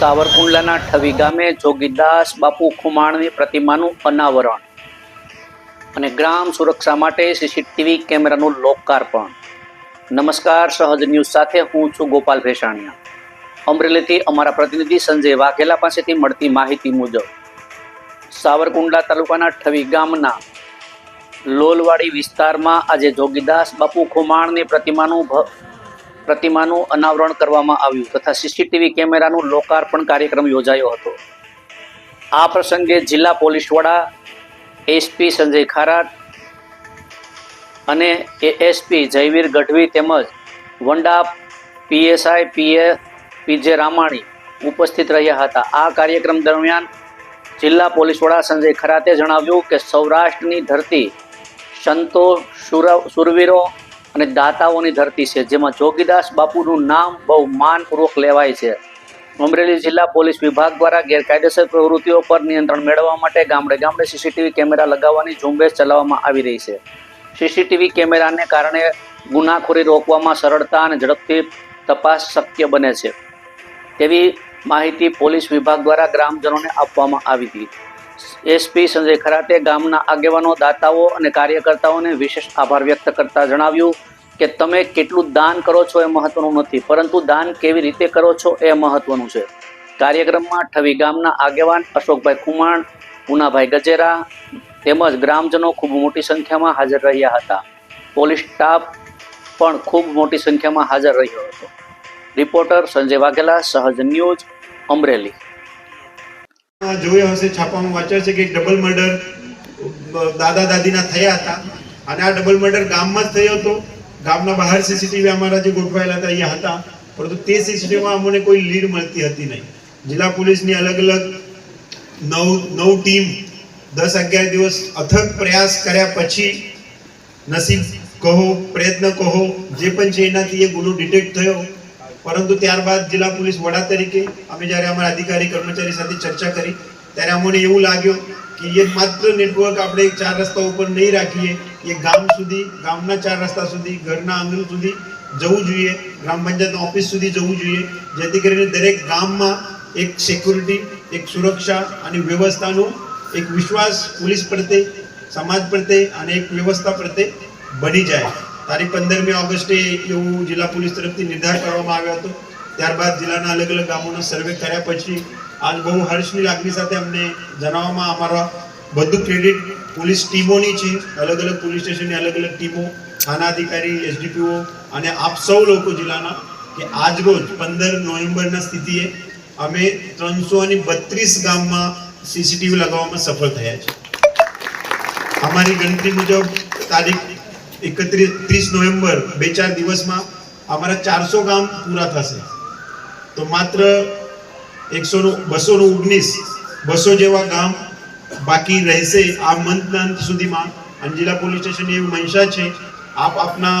સાવરકુંડલાના ઠવી ગામે જોગીદાસ બાપુ ખુમાણની પ્રતિમાનું અનાવરણ અને ગ્રામ સુરક્ષા માટે સીસીટીવી કેમેરાનું લોકાર્પણ. નમસ્કાર, સહજ ન્યૂઝ સાથે હું છું ગોપાલ ભેસાણીયા. અમરેલીથી અમારા પ્રતિનિધિ સંજય વાઘેલા પાસેથી મળતી માહિતી મુજબ, સાવરકુંડલા તાલુકાના ઠવી ગામના લોલવાડી વિસ્તારમાં આજે જોગીદાસ બાપુ ખુમાણની પ્રતિમાનું પ્રતિમાનું અનાવરણ કરવામાં આવ્યું તથા સીસીટીવી કેમેરાનું લોકાર્પણ કાર્યક્રમ યોજાયો હતો. આ પ્રસંગે જિલ્લા પોલીસ વડા એસપી સંજય ખારાટ અને એએસપી જયવીર ગઢવી તેમજ Vanda PSI PA PJ Ramani ઉપસ્થિત રહ્યા હતા. આ કાર્યક્રમ દરમિયાન જિલ્લા પોલીસ વડા સંજય ખરાતે જણાવ્યું કે સૌરાષ્ટ્રની ધરતી સંતો સુરવીરો અને દાતાઓની ધરતી છે, જેમાં જોગીદાસ બાપુનું નામ બહુ માનપૂર્વક લેવાય છે. અમરેલી જિલ્લા પોલીસ વિભાગ દ્વારા ગેરકાયદેસર પ્રવૃત્તિઓ પર નિયંત્રણ મેળવવા માટે ગામડે ગામડે સીસીટીવી કેમેરા લગાવવાની ઝુંબેશ ચલાવવામાં આવી રહી છે. સીસીટીવી કેમેરાને કારણે ગુનાખોરી રોકવામાં સરળતા અને ઝડપથી તપાસ શક્ય બને છે. તેવી માહિતી પોલીસ વિભાગ દ્વારા ગ્રામજનોને આપવામાં આવી હતી. એસપી સંજય ખરાતે ગામના આગેવાનો, દાતાઓ અને કાર્યકર્તાઓને વિશેષ આભાર વ્યક્ત કરતા જણાવ્યું કે તમે કેટલું દાન કરો છો એ મહત્વનું નથી, પરંતુ દાન કેવી રીતે કરો છો એ મહત્વનું છે. કાર્યક્રમમાં ઠવી ગામના આગેવાન અશોકભાઈ ખુમાણ પુનાભાઈ ગજેરા તેમજ ગ્રામજનો ખૂબ મોટી સંખ્યામાં હાજર રહ્યા હતા. પોલીસ સ્ટાફ પણ ખૂબ મોટી સંખ્યામાં હાજર રહ્યો હતો. રિપોર્ટર સંજય વાઘેલા, સહજ ન્યૂઝ, અમરેલી. જોયો હશે, છાપામાં વાંચ્યો છે કે ડબલ મર્ડર દાદા દાદીના થયા હતા. અને આ ડબલ મર્ડર ગામમાં જ થયો હતો. ગામના બહાર સીસીટીવી અમારા જે ગોઠવાયેલા હતા, અહીંયા હતા. પરંતુ તે સીસીટીવીમાં અમને કોઈ લીડ મળતી હતી નહીં. જિલ્લા પોલીસની અલગ અલગ નવ નવ ટીમ દસ અગિયાર દિવસ અથક પ્રયાસ કર્યા પછી નસીબ કહો, પ્રયત્ન કહો, જે પણ છે એનાથી એ ગુનો ડિટેક્ટ થયો. પરંતુ ત્યારબાદ જિલ્લા પોલીસ વડા તરીકે અમે જ્યારે અમારા અધિકારી કર્મચારી સાથે ચર્ચા કરી, ત્યારે અમને એવું લાગ્યું કે એ માત્ર નેટવર્ક આપણે ચાર રસ્તા ઉપર નહીં રાખીએ, એ ગામ સુધી, ગામના ચાર રસ્તા સુધી, ઘરના આંગણ સુધી જવું જોઈએ, ગ્રામ પંચાયત ઓફિસ સુધી જવું જોઈએ, જેથી કરીને દરેક ગામમાં એક સિક્યુરિટી એક સુરક્ષા અને વ્યવસ્થાનો એક વિશ્વાસ પોલીસ પ્રત્યે, સમાજ પ્રત્યે અને એક વ્યવસ્થા પ્રત્યે બની જાય. તારીખ પંદરમી ઓગસ્ટે એવું જિલ્લા પોલીસ તરફથી નિર્ધાર કરવામાં આવ્યો હતો. ત્યારબાદ જિલ્લાના અલગ અલગ ગામોનો સર્વે કર્યા પછી આજ બહુ હર્ષની લાગણી સાથે અમને જણાવવામાં અમારા બધું ક્રેડિટ પોલીસ ટીમોની છે. અલગ અલગ પોલીસ સ્ટેશનની અલગ અલગ ટીમો, થાના અધિકારી, એસડીપીઓ અને આપ સૌ લોકો જિલ્લાના કે આજ રોજ પંદર નવેમ્બરના સ્થિતિએ અમે ત્રણસો અને બત્રીસ ગામમાં સીસીટીવી લગાવવામાં સફળ થયા છે. અમારી ગણતરી મુજબ તારીખ એકત્રીસ, ત્રીસ નવેમ્બર, બે ચાર દિવસમાં અમારા ચારસો ગામ પૂરા થશે. તો માત્ર એકસો બસો ઓગણીસ, બસો જેવા ગામ બાકી રહેશે આ મંથના અંત સુધીમાં. અને જિલ્લા પોલીસ સ્ટેશનની એવી મંશા છે, આપ આપના